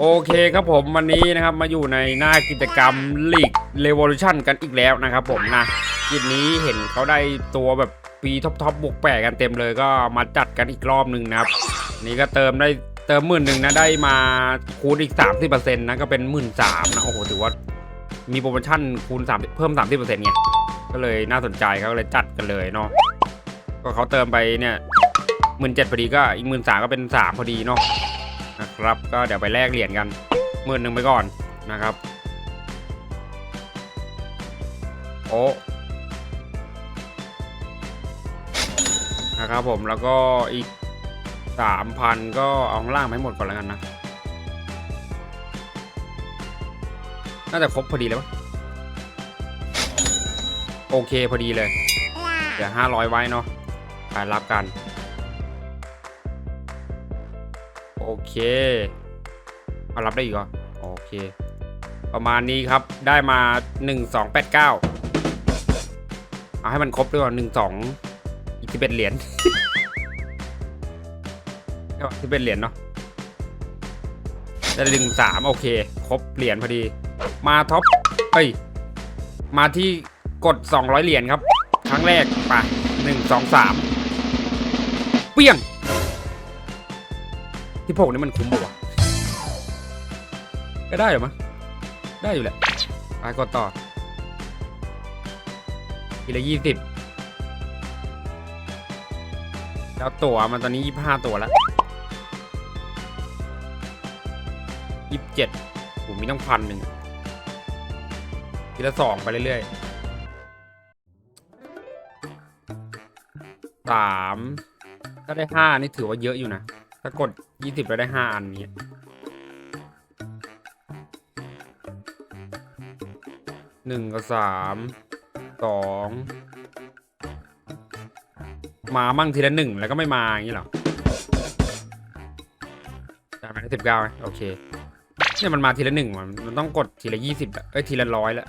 โอเคครับผมวันนี้นะครับมาอยู่ในหน้ากิจกรรม League Revolution กันอีกแล้วนะครับผมนะกิจนี้เห็นเขาได้ตัวแบบปีท็อปท็อปบวกแปกันเต็มเลยก็มาจัดกันอีกรอบหนึ่งนะครับ นี่ก็เติมได้เติมหมื่นหนึ่งนะได้มาคูณอีก 30%นะก็เป็นหมื่นสามนะโอ้โหถือว่ามีโปรโมชั่นคูณ3เพิ่ม 30%ไงก็เลยน่าสนใจเขาก็เลยจัดกันเลยเนาะก็เขาเติมไปเนี่ยหมื่นเจ็ดพอดีก็อีกหมื่นสามก็เป็นสามพอดีเนาะ นะครับ ก็เดี๋ยวไปแลกเหรียญกันหมื่นหนึ่งไปก่อนนะครับ โอ้นะครับผมแล้วก็อีกสามพันก็เอาข้างล่างไปหหมดก่อนแล้วกันนะ น่าจะครบพอดีเลยวะโอเคพอดีเลย เดี๋ยวห้าร้อยไว้เนาะไปรับกัน โอเคมารับได้อีกเหรอโอเค ประมาณนี้ครับได้มา 1289 เอาให้มันครบด้วยก่อน12 อีก11เหรียญใช่ปะ11เหรียญเนาะได้ดึงสามโอเค ครบเหรียญพอดี มาท็อปเฮ้ย มาที่กด 200 เหรียญครับ ครั้งแรกไปหนึ่งสองสามเปี้ยง ที่พกนี่มันคุ้มปะวะก็ได้เหรอมั้งได้อยู่แหละไปกดต่อทีละยี่สิบแล้วตัวมันตอนนี้ยี่ห้าตัวแล้วยี่สิบเจ็ดผมมีต้องพันหนึ่งทีละสองไปเรื่อยๆสามถ้าได้ห้านี่ถือว่าเยอะอยู่นะ ถ้ากด 20แล้วได้5อันนี้หนึ่งกับสามสองมามั่งทีละหนึ่งแล้วก็ไม่มาอย่างนี้เหรอได้ไหมสิบเก้าไหมโอเคเนี่ยมันมาทีละหนึ่งมันมันต้องกดทีละยี่สิบเอ้ยทีละร้อยแล้ว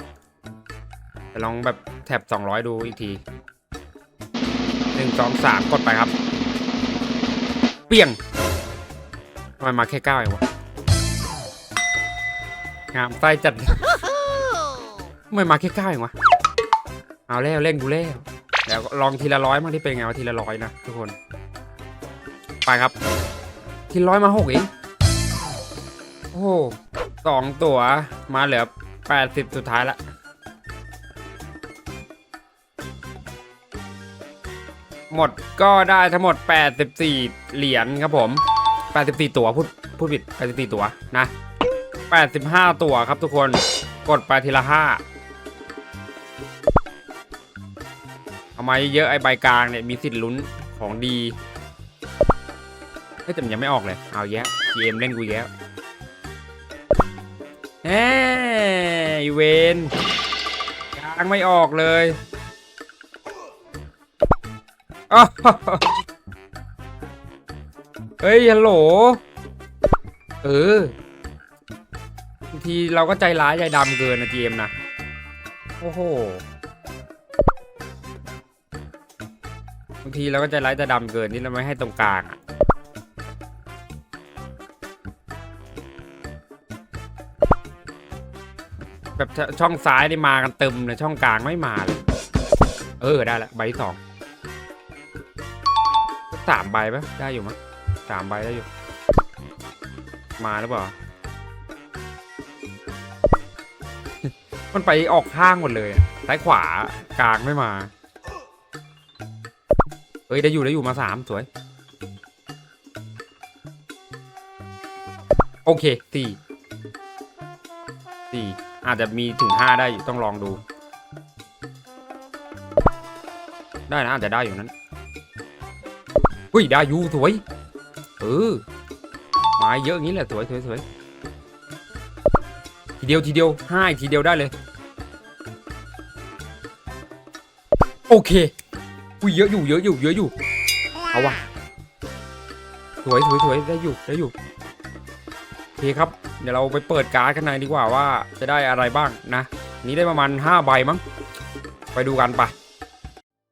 แต่ลองแบบแท็บสองร้อยดูอีกทีหนึ่งสองสามกดไปครับ เปี้ยง ทำไมมาแค่เก้าเองวะ งามไส้จัดทำไมมาแค่เก้าเองวะ เอาแล้วเล่นกูแล้วแล้วลองทีละร้อยมั่งที่เป็นไงวะทีละร้อยนะทุกคน ไปครับ ทีละร้อยมาหกเองโอ้โหสองตัวมาเหลือแปดสิบสุดท้ายละหมดก็ได้ทั้งหมด 84 เหรียญครับผม 84 ตัวพูดพูดผิด 84 ตัวนะ 85 ตัวครับทุกคนกดไปทีละ5เอามาเยอะไอ้ใบกลางเนี่ยมีสิทธิ์ลุ้นของดีแต่มันยังไม่ออกเลย เอาแยะ GM เล่นกูแยะแหมเวนกลางไม่ออกเลยอ้า เฮ้ยฮัลโหล เออบางทีเราก็ใจร้ายใจดำเกินนะเอ็มนะ โอ้โหบางทีเราก็ใจร้ายใจดำเกินที่เราไม่ให้ตรงกลางอะแบบช่องซ้ายนี่มากันเต็มเลยช่องกลางไม่มาเลย เออได้ละใบสองสามใบปะได้อยู่มั้ง สามใบได้อยู่ มาหรือเปล่า มันไปออกข้างหมดเลย ซ้ายขวากลางไม่มาเฮ้ย ได้อยู่ได้อยู่มาสามสวย โอเคสี่สี่อาจจะมีถึงห้าได้อยู่ต้องลองดู ได้นะอาจจะได้อยู่นั้นอุ้ยได้อยู่สวย ออไม้เยอะอย่างนี้แหละสวยสวยสวยทีเดียวทีเดียวห้าอีกทีเดียวได้เลย โอเคอุ้ยเยอะอยู่เยอะอยู่เยอะอยู่เอาว่ะสวยสวยสวยได้อยู่ได้อยู่โอเคครับ เดี๋ยวเราไปเปิดการ์ดข้างในดีกว่าว่าจะได้อะไรบ้างนะ นี้ได้ประมาณ5ใบมั้งไปดูกันปะ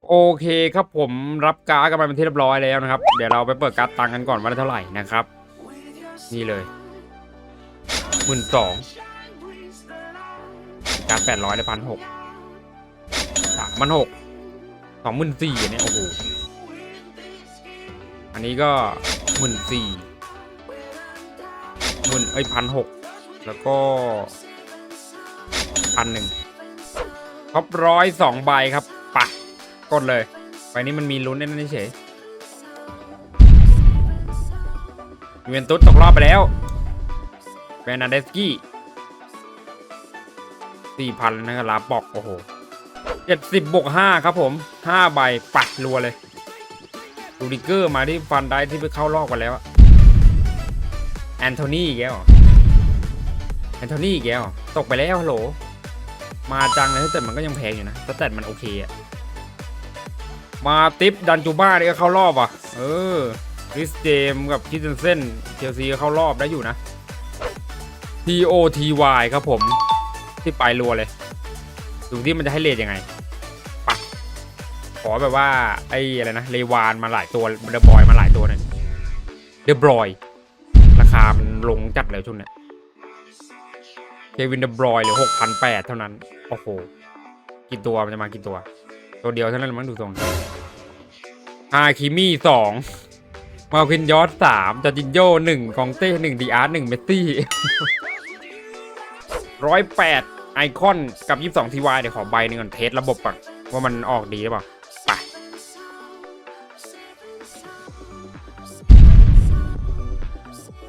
โอเคครับผมรับการ์ดกันไปเป็นที่เรียบร้อยแล้วนะครับ เดี๋ยวเราไปเปิดการ์ดตังกันก่อนว่าได้เท่าไหร่นะครับ นี่เลยหมื่นสองการแปดร้อยได้พันหกสามพันหกสองหมื่นสี่อันเนี้ยโอ้โหอันนี้ก็หมื่นสี่หมื่นเอ้ยพันหกแล้วก็พันหนึ่งครบร้อยสองใบครับ กดเลยใบนี้มันมีลุ้นแน่นเฉยยูเวนตุสตกรอบไปแล้วเฟรนันเดสกี้สี่พันนะครับลาปอกโอ้โหเจ็ดสิบบวกห้าครับผมห้าใบปัดรัวเลยดูดิเกอร์มาที่ฟันได้ที่ไปเข้ารอบกันแล้วอะแอนโทนีอีกแล้วเหรอแอนโทนีอีกแล้วตกไปแล้วฮัลโหล มาจังเลยแต่มันก็ยังแพงอยู่นะแต่แต่มันโอเคอะ มาติปดันจูบ้านี่ก็เข้ารอบอะ เออคริสเจมกับคิสเซนเซนเชลซีก็เข้ารอบได้อยู่นะ T O T Y ครับผม ที่ไปรัวเลยดูที่มันจะให้เลทยังไงขอแบบว่า ไอ้อะไรนะ เลวานมาหลายตัวเดอบอยมาหลายตัวเนี่ยเดอะบอย ราคามันลงจัดเลยช่วงเนี้ยเควินเดอะบอยเหลือหกพันแปดเท่านั้น โอ้โห กี่ตัวมันจะมากี่ตัว ตัวเดียวเท่านั้นมั้งดูทรงฮาคิมี่สองมาคินยอสสามจอจินโยหนึ่งกองเต้หนึ่งดีอาร์หนึ่งเมสซี่ร้อยแปดไอคอนกับยี่สิบสองทีวายเดี๋ยวขอใบหนึ่งก่อนเทสระบบก่อนว่ามันออกดีหรือเปล่าไป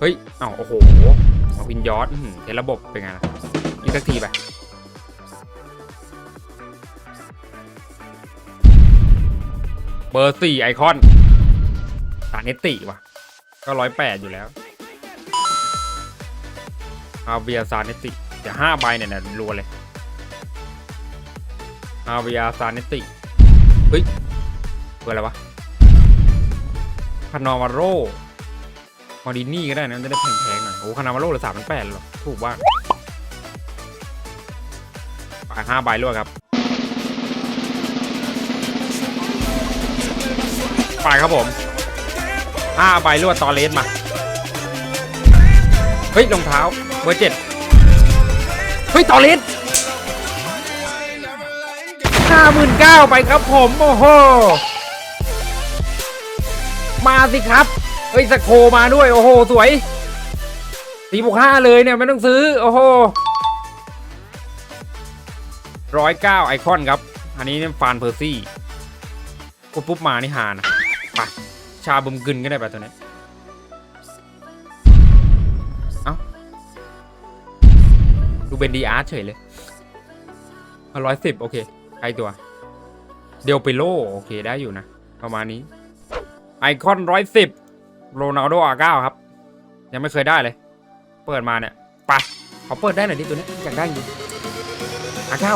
เฮ้ยอ้าโอ้โหมาวินยอดอื้อหือเทสระบบเป็นไงล่ะอีกสักทีไป บอร์สี่ไอคอนตาเนตติว่ะ ก็ร้อยแปดอยู่แล้วอาเวียซาเนตติเดี๋ยวห้าใบเนี่ยนะรัวเลยอาเวิยซาเนติเฮ้ยเปิดอะไรวะคานาวาโรมอดินี่ก็ได้นะมันจะได้แพงๆหน่อยโอ้คานาวาโรเหลือสามพันแปดหรอถูกบ้างไปห้าใบรวดครับ ไปครับผมห้าใบรวดตอเลสมา เฮ้ยรองเท้าเบอร์เจ็ดเฮ้ยตอเลสห้าหมื่นเก้าไปครับผมโอ้โหมาสิครับเฮ้ยสโคมาด้วยโอ้โหสวยสี่บวกห้าเลยเนี่ยไม่ต้องซื้อโอ้โหร้อยเก้าไอคอนครับ อันนี้เนี่ยฟานเพอร์ซี่กดปุ๊บมานี่หานะ ไปชาบมกึนก็ได้ไปตัวนี้เอ้าดูเป็นดีอาร์เฉยเลยร้อยสิบโอเคใครตัว เดลเปโลโอเคได้อยู่นะ ประมาณนี้ ไอคอนร้อยสิบโรนัลโดอาเก้าครับ ยังไม่เคยได้เลย เปิดมาเนี่ยปะขอเปิดได้หน่อยดิตัวนี้อยากได้จริงอาเก้า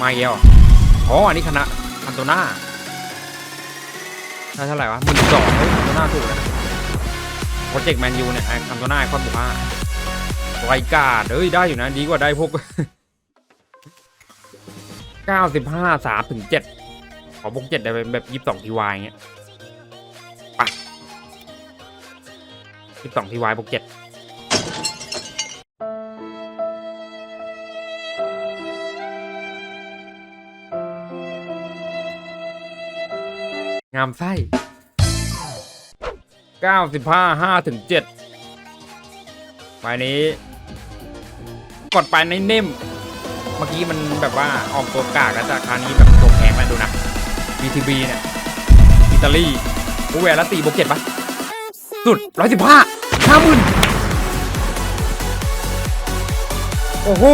มาเอลอ๋ออันนี้คณะ อันโตน่าได้เท่าไหร่วะหมื่นสองเฮ้ยอันโตน่าถูกนะโปรเจกต์แมนยูเนี่ยอันโตน่าคอนบุกห้าไรกาดเอ้ยได้อยู่นะดีกว่าได้พวกเก้าสิบห้าสามถึงเจ็ดขอพวกเจ็ดได้เป็นแบบยี่สิบสองทีวายเงี้ยไปยี่สิบสองทีวายพวกเจ็ด งามไส้เก้าสิบห้าห้าถึงเจ็ดใบนี้ กดไปในเน่ม เมื่อกี้มันแบบว่าออกตัวกากแล้วแต่คราวนี้แบบตัวแพงแล้วดูนะ BTB เนี่ย อิตาลีโอเวอร์ลตีโบเก็ตปะสุดร้อยสิบห้าห้าหมื่นโอ้โห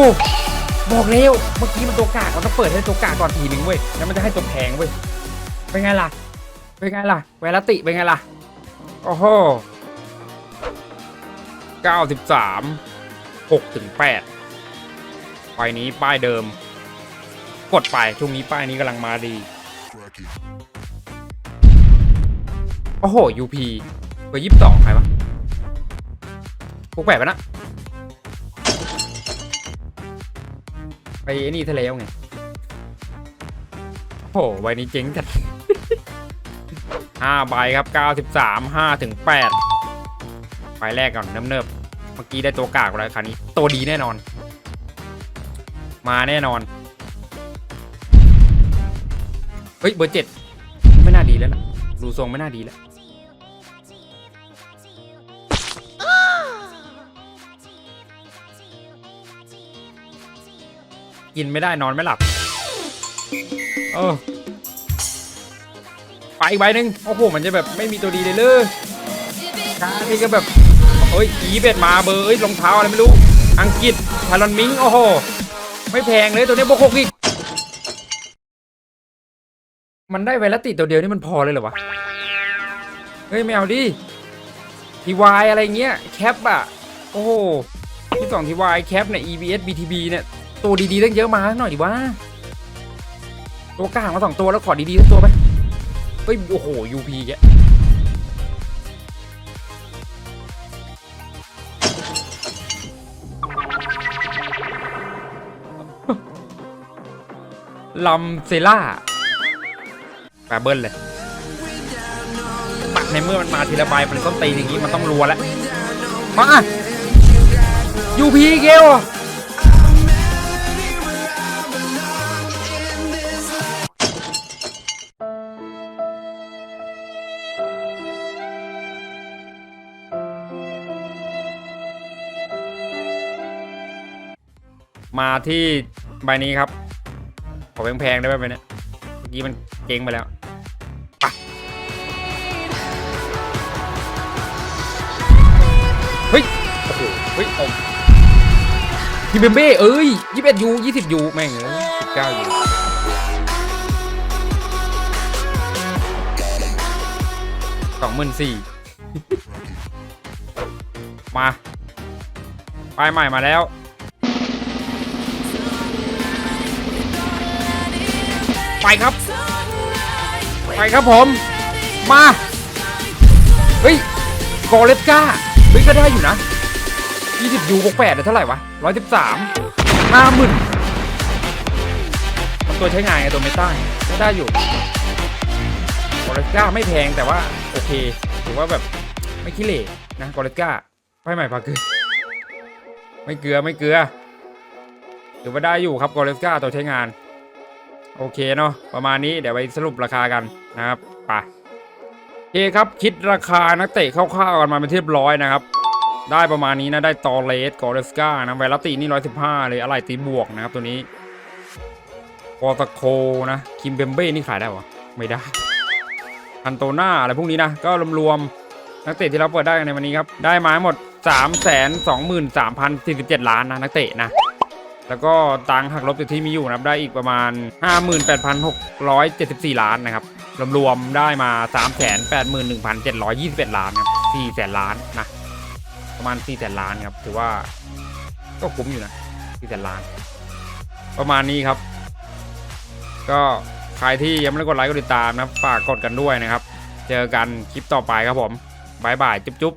บอกเร็ว เมื่อกี้มันตัวกากเราต้องเปิดให้ตัวกากก่อนทีนึงเว้ย แล้วมันจะให้ตัวแพงเว้ย เป็นไงล่ะ เป็นไงล่ะ เวลติเป็นไงล่ะ โอ้โหเก้าสิบสามหกถึงแปดป้ายนี้ป้ายเดิม กดไปช่วงนี้ป้ายนี้กำลังมาดี โอ้โห UP เบอร์ยี่สิบสองใครวะพวกแปดปะนะไปไอ้นี่ทะเลเอาไง โอ้โหใบนี้เจ๊งจัด ห้าใบครับเก้าสิบสามห้าถึงแปดไฟแรกก่อนเนิบๆเมื่อกี้ได้ตัวกากแล้วคราวนี้ ตัวดีแน่นอน มาแน่นอน เฮ้ย เบอร์เจ็ดไม่น่าดีแล้วล่ะ ดูทรงไม่น่าดีแล้วกินไม่ได้นอนไม่หลับ เออ ไปอีกใบหนึ่งโอ้โหมันจะแบบไม่มีตัวดีเลยเลยชานี่ก็แบบเอ้ยอีเบ็ดมาเบอร์เอ้ยรองเท้าอะไรไม่รู้ อังกฤษพารอนมิงโอ้โหไม่แพงเลยตัวนี้บวกหกอีกมันได้ไวรัสติตัวเดียวนี่มันพอเลยเหรอวะ เฮ้ยไม่เอาดิทีวายอะไรเงี้ยแคปอะโอ้โหที่สองทีวายแคปเนี่ย EBS BTB เนี่ยตัวดีๆตั้งเยอะมาหน่อยดิวะตัวกลางมาสองตัวแล้วขอดีๆสักตัวไป ฮ้ยโอ้โห UP แกลำเซล่าแปเบิ้ลเลย ปักในเมื่อมันมาทีละใบมันต้องตีอย่างนี้มันต้องรัวแล้ว มา UP เกล มาที่ใบนี้ครับขอแพงๆได้ไหมใบเนี้ยเมื่อกี้มันเจ๊งไปแล้วเฮ้ยโอ้โหเฮ้ยอมทีเบมเบ้เอ้ยยี่สิบเอ็ดยูยี่สิบยูแม่งเอ้ยสิบเก้ายูสองหมื่นสี่มา ไปใหม่มาแล้ว ไปครับ ไปครับผม มา เฮ้ยกอเลสกาเฮ้ยก็ได้อยู่นะ 20ยูบวก8ได้เท่าไหร่วะ 113 50,000มันตัวใช้งานไงตัวไม่ตั้งก็ได้อยู่กอเลสกาไม่แพงแต่ว่าโอเคถือว่าแบบไม่ขี้เหร่นะกอเลสกาไปใหม่พาคือไม่เกลือไม่เกลือถือว่าได้อยู่ครับกอเลสกาตัวใช้งาน โอเคเนาะประมาณนี้เดี๋ยวไปสรุปราคากันนะครับไปโอเคครับคิดราคานักเตะคร่าวๆกันมาเป็นที่เรียบร้อยนะครับ ได้ประมาณนี้นะได้ตอเลสกอร์เรสกานะไวรัตินี่ร้อยสิบห้าเลยอะไรตีบวกนะครับตัวนี้กอตะโคนะคิมเบมเบ้นี่ขายได้ปะไม่ได้อันโตนาอะไรพวกนี้นะ ก็รวมๆนักเตะที่เราเปิดได้ในวันนี้ครับ ได้มาทั้งหมด 3 2 3 0 4 7 ล้านนะนักเตะนะ แล้วก็ตังหักลบจากที่มีอยู่นะครับได้อีกประมาณ 58,674 ล้านนะครับรวมๆได้มา 381,721 ล้านครับ4แสนล้านนะประมาณ4แสนล้านครับถือว่าก็คุ้มอยู่นะ4แสนล้าน ประมาณนี้ครับ ก็ใครที่ยังไม่ได้กดไลค์กดติดตามนะฝากกดกันด้วยนะครับ เจอกันคลิปต่อไปครับผมบายบายจุ๊บ